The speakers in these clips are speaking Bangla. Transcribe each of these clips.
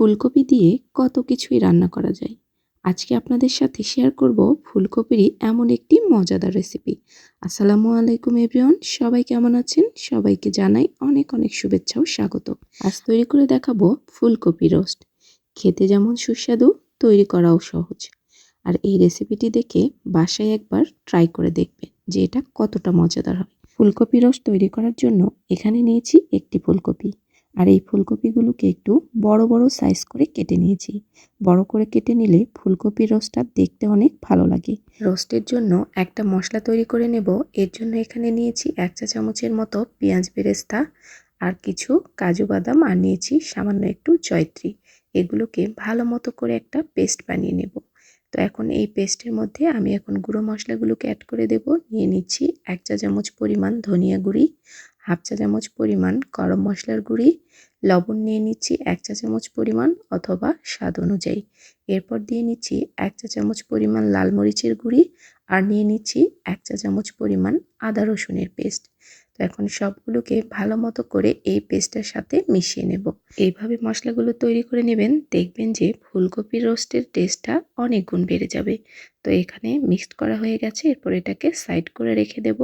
ফুলকপি দিয়ে কত কিছুই রান্না করা যায়। আজকে আপনাদের সাথে শেয়ার করব ফুলকপিরই এমন একটি মজাদার রেসিপি আসসালামু আলাইকুম এভরিওয়ান সবাই কেমন আছেন? সবাইকে জানাই অনেক অনেক শুভেচ্ছা ও স্বাগত। আজ তৈরি করে দেখাবো ফুলকপি রোস্ট খেতে যেমন সুস্বাদু, তৈরি করাও সহজ। আর এই রেসিপিটি দেখে বাসায় একবার ট্রাই করে দেখবেন যে এটা কতটা মজাদার হয়। ফুলকপি রোস্ট তৈরি করার জন্য এখানে নিয়েছি একটি ফুলকপি। আর এই ফুলকপিগুলোকে একটু বড় বড় সাইজ করে কেটে নিয়েছি। বড় করে কেটে নিলে ফুলকপির রোস্টটা দেখতে অনেক ভালো লাগে। রোস্টের জন্য একটা মশলা তৈরি করে নেব। এর জন্য এখানে নিয়েছি এক চা চামচের মতো পেঁয়াজ বেরেস্তা আর কিছু কাজু বাদাম আর নিয়েছি সামান্য একটু জয়ত্রী। এগুলোকে ভালো মতো করে একটা পেস্ট বানিয়ে নেব। তো এখন এই পেস্টের মধ্যে আমি এখন গুঁড়ো মশলাগুলোকে অ্যাড করে দেব। নিয়ে নিচ্ছি এক চা চামচ পরিমাণ ধনিয়া গুঁড়ি হাফ চা চামচ পরিমাণ গরম মশলার গুঁড়ি, লবণ নিয়ে নিচ্ছি এক চা চামচ পরিমাণ অথবা স্বাদ অনুযায়ী। এরপর দিয়ে নিচ্ছি এক চা চামচ পরিমাণ লাল মরিচের গুঁড়ি আর নিয়ে নিচ্ছি এক চা চামচ পরিমাণ আদা রসুনের পেস্ট। তো এখন সবগুলোকে ভালো মতো করে এই পেস্টের সাথে মিশিয়ে নেব। এইভাবে মশলাগুলো তৈরি করে নেবেন, দেখবেন যে ফুলকপির রোস্টের টেস্টটা অনেক গুণ বেড়ে যাবে। তো এখানে মিক্সড করা হয়ে গেছে, এরপর এটাকে সাইড করে রেখে দেব।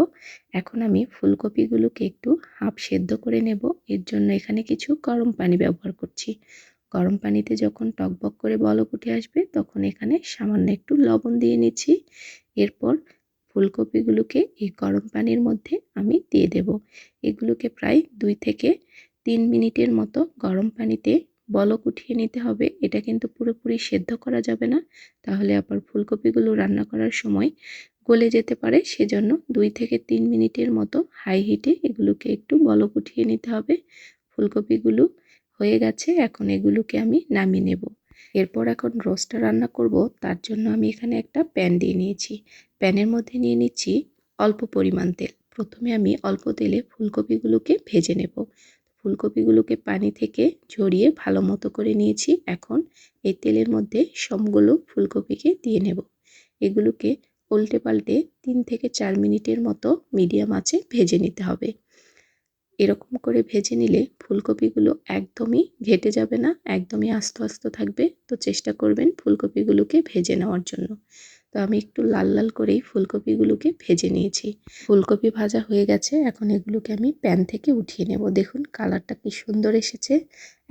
এখন আমি ফুলকপিগুলোকে একটু হাফ সেদ্ধ করে নেব। এর জন্য এখানে কিছু গরম পানি ব্যবহার করছি। গরম পানিতে যখন টকবক করে বলক উঠে আসবে, তখন এখানে সামান্য একটু লবণ দিয়ে নিচ্ছি। এরপর ফুলকপিগুলোকে এই গরম পানির মধ্যে আমি দিয়ে দেব। এগুলোকে প্রায় দুই থেকে তিন মিনিটের মতো গরম পানিতে বলক উঠিয়ে নিতে হবে। এটা কিন্তু পুরোপুরি সেদ্ধ করা যাবে না। তাহলে আবার ফুলকপিগুলো রান্না করার সময় গলে যেতে পারে। সেজন্য দুই থেকে তিন মিনিটের মতো হাই হিটে এগুলোকে একটু বলক উঠিয়ে নিতে হবে। ফুলকপিগুলো হয়ে গেছে। এখন এগুলোকে আমি নামিয়ে নেব। এরপর এখন রোস্টটা রান্না করব, তার জন্য আমি এখানে একটা প্যান দিয়ে নিয়েছি। প্যানের মধ্যে নিয়ে নিচ্ছি অল্প পরিমাণ তেল। প্রথমে আমি অল্প তেলে ফুলকপিগুলোকে ভেজে নেব। ফুলকপিগুলোকে পানি থেকে ঝরিয়ে ভালো মতো করে নিয়েছি। এখন এই তেলের মধ্যে সবগুলো ফুলকপিকে দিয়ে নেব। এগুলোকে উল্টে পাল্টে তিন থেকে চার মিনিটের মতো মিডিয়াম আঁচে ভেজে নিতে হবে। এরকম করে ভেজে নিলে ফুলকপিগুলো একদমই ঘেটে যাবে না, একদমই আস্ত আস্ত থাকবে। তো চেষ্টা করবেন ফুলকপিগুলোকে ভেজে নেওয়ার জন্য। তো আমি একটু লাল লাল করেই ফুলকপিগুলোকে ভেজে নিয়েছি। ফুলকপি ভাজা হয়ে গেছে, এখন এগুলোকে আমি প্যান থেকে উঠিয়ে নেব। দেখুন কালারটা কি সুন্দর এসেছে।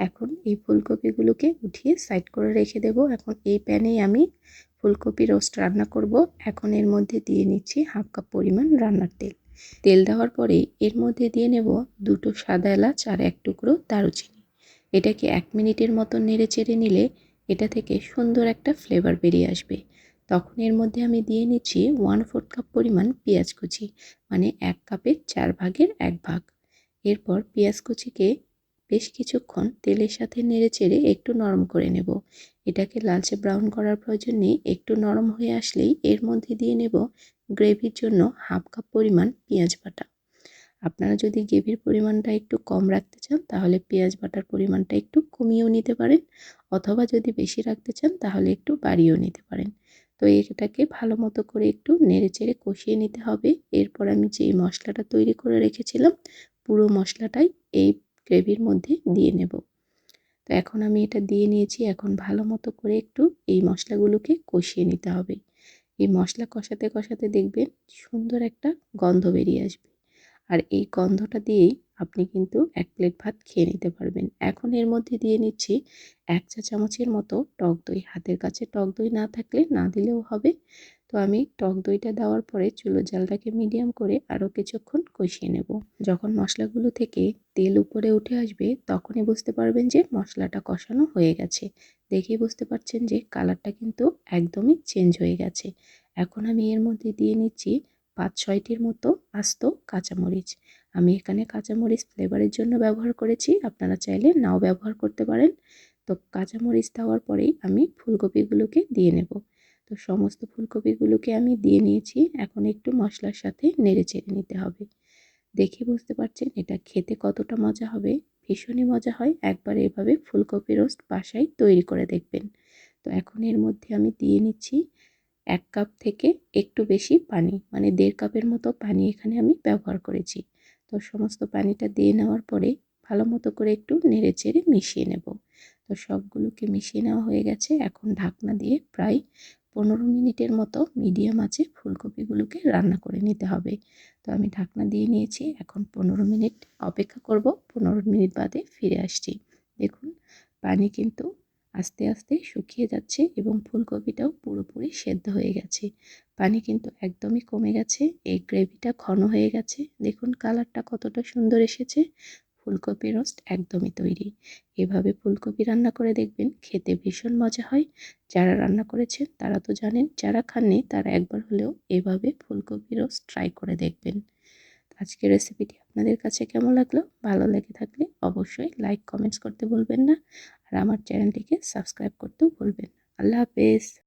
এখন এই ফুলকপিগুলোকে উঠিয়ে সাইড করে রেখে দেব। এখন এই প্যানেই আমি ফুলকপি রোস্ট রান্না করব। এখন এর মধ্যে দিয়ে নিচ্ছি হাফ কাপ পরিমাণ রান্নার তেল। তেল দেওয়ার পরে এর মধ্যে দিয়ে নেব দুটো সাদা এলাচ আর এক টুকরো দারুচিনি। এটাকে এক মিনিটের মতো নেড়ে চেড়ে নিলে এটা থেকে সুন্দর একটা ফ্লেভার বেরিয়ে আসবে। তখন এর মধ্যে আমি দিয়ে নিচ্ছি ওয়ান ফোর্থ কাপ পরিমাণ পেঁয়াজ কুচি মানে এক কাপের চার ভাগের এক ভাগ। এরপর পেঁয়াজ কুচিকে বেশ কিছুক্ষণ তেলের সাথে নেড়ে চেড়ে একটু নরম করে নেব। এটাকে লালচে ব্রাউন করার প্রয়োজন নেই। একটু নরম হয়ে আসলেই এর মধ্যে দিয়ে নেব গ্রেভির জন্য হাফ কাপ পরিমাণ পেঁয়াজ বাটা। আপনারা যদি গ্রেভির পরিমাণটা একটু কম রাখতে চান, তাহলে পেঁয়াজ বাটার পরিমাণটা একটু কমিয়েও নিতে পারেন, অথবা যদি বেশি রাখতে চান, তাহলে একটু বাড়িয়েও নিতে পারেন। তো এটাকে ভালো মতো করে একটু নেড়ে চেড়ে কষিয়ে নিতে হবে। এরপর আমি যেই মশলাটা তৈরি করে রেখেছিলাম, পুরো মশলাটাই এই গ্রেভির মধ্যে দিয়ে নেব। তো এখন আমি এটা দিয়ে নিয়েছি। এখন ভালো মতো করে একটু এই মশলাগুলোকে কষিয়ে নিতে হবে। এই মশলা কষাতে কষাতে দেখবেন সুন্দর একটা গন্ধ বেরিয়ে আসবে। আর এই গন্ধটা দিয়েই আপনি কিন্তু এক প্লেট ভাত খেয়ে নিতে পারবেন। এখন এর মধ্যে দিয়ে নিচ্ছি এক চা চামচের মতো টক দই। হাতের কাছে টক দই না থাকলে না দিলেও হবে। তো আমি টক দইটা দেওয়ার পরে চুলোর জালটাকে মিডিয়াম করে আরও কিছুক্ষণ কষিয়ে নেব। যখন মশলাগুলো থেকে তেল উপরে উঠে আসবে, তখনই বুঝতে পারবেন যে মশলাটা কষানো হয়ে গেছে। দেখেই বুঝতে পারছেন যে কালারটা কিন্তু একদমই চেঞ্জ হয়ে গেছে। এখন আমি এর মধ্যে দিয়ে নিচ্ছি পাঁচ ছয়টির মতো আস্ত কাঁচামরিচ। আমি এখানে কাঁচামরিচ ফ্লেভারের জন্য ব্যবহার করেছি, আপনারা চাইলে নাও ব্যবহার করতে পারেন। তো কাঁচামরিচ দেওয়ার পরেই আমি ফুলকপিগুলোকে দিয়ে নেব। তো সমস্ত ফুলকপিগুলোকে আমি দিয়ে নিয়েছি। এখন একটু মশলার সাথে নেড়ে চেড়ে নিতে হবে। দেখে বুঝতে পারছেন এটা খেতে কতটা মজা হবে? ভীষণই মজা হয়। একবার এভাবে ফুলকপি রোস্ট বাসায় তৈরি করে দেখবেন। তো এখন এর মধ্যে আমি দিয়ে নিচ্ছি এক কাপ থেকে একটু বেশি পানি মানে দেড় কাপের মতো পানি এখানে আমি ব্যবহার করেছি। তো সমস্ত পানিটা দিয়ে নেওয়ার পরে ভালো মতো করে একটু নেড়ে চেড়ে মিশিয়ে নেব। তো সবগুলোকে মিশিয়ে নেওয়া হয়ে গেছে। এখন ঢাকনা দিয়ে প্রায় পনেরো মিনিটের মতো মিডিয়াম আছে ফুলকপিগুলোকে রান্না করে নিতে হবে। তো আমি ঢাকনা দিয়ে নিয়েছি, এখন পনেরো মিনিট অপেক্ষা করব, পনেরো মিনিট বাদে ফিরে আসছি। দেখুন, পানি কিন্তু আস্তে আস্তে শুকিয়ে যাচ্ছে এবং ফুলকপিটাও পুরোপুরি সেদ্ধ হয়ে গেছে। পানি কিন্তু একদমই কমে গেছে, এই গ্রেভিটা ঘন হয়ে গেছে। দেখুন, কালারটা কতটা সুন্দর এসেছে। ফুলকপি রোস্ট একদমই তৈরি। এভাবে ফুলকপি রান্না করে দেখবেন খেতে ভীষণ মজা হয়। যারা রান্না করেছেন তারা তো জানেন, যারা খাননি তারা একবার হলেও এভাবে ফুলকপি রোস্ট ট্রাই করে দেখবেন। আজকের রেসিপিটি আপনাদের কাছে কেমন লাগল? ভালো লেগে থাকলে অবশ্যই লাইক কমেন্টস করতে ভুলবেন না। আর আমার চ্যানেলটিকে সাবস্ক্রাইব করতেও ভুলবেন না। আল্লাহ হাফেজ!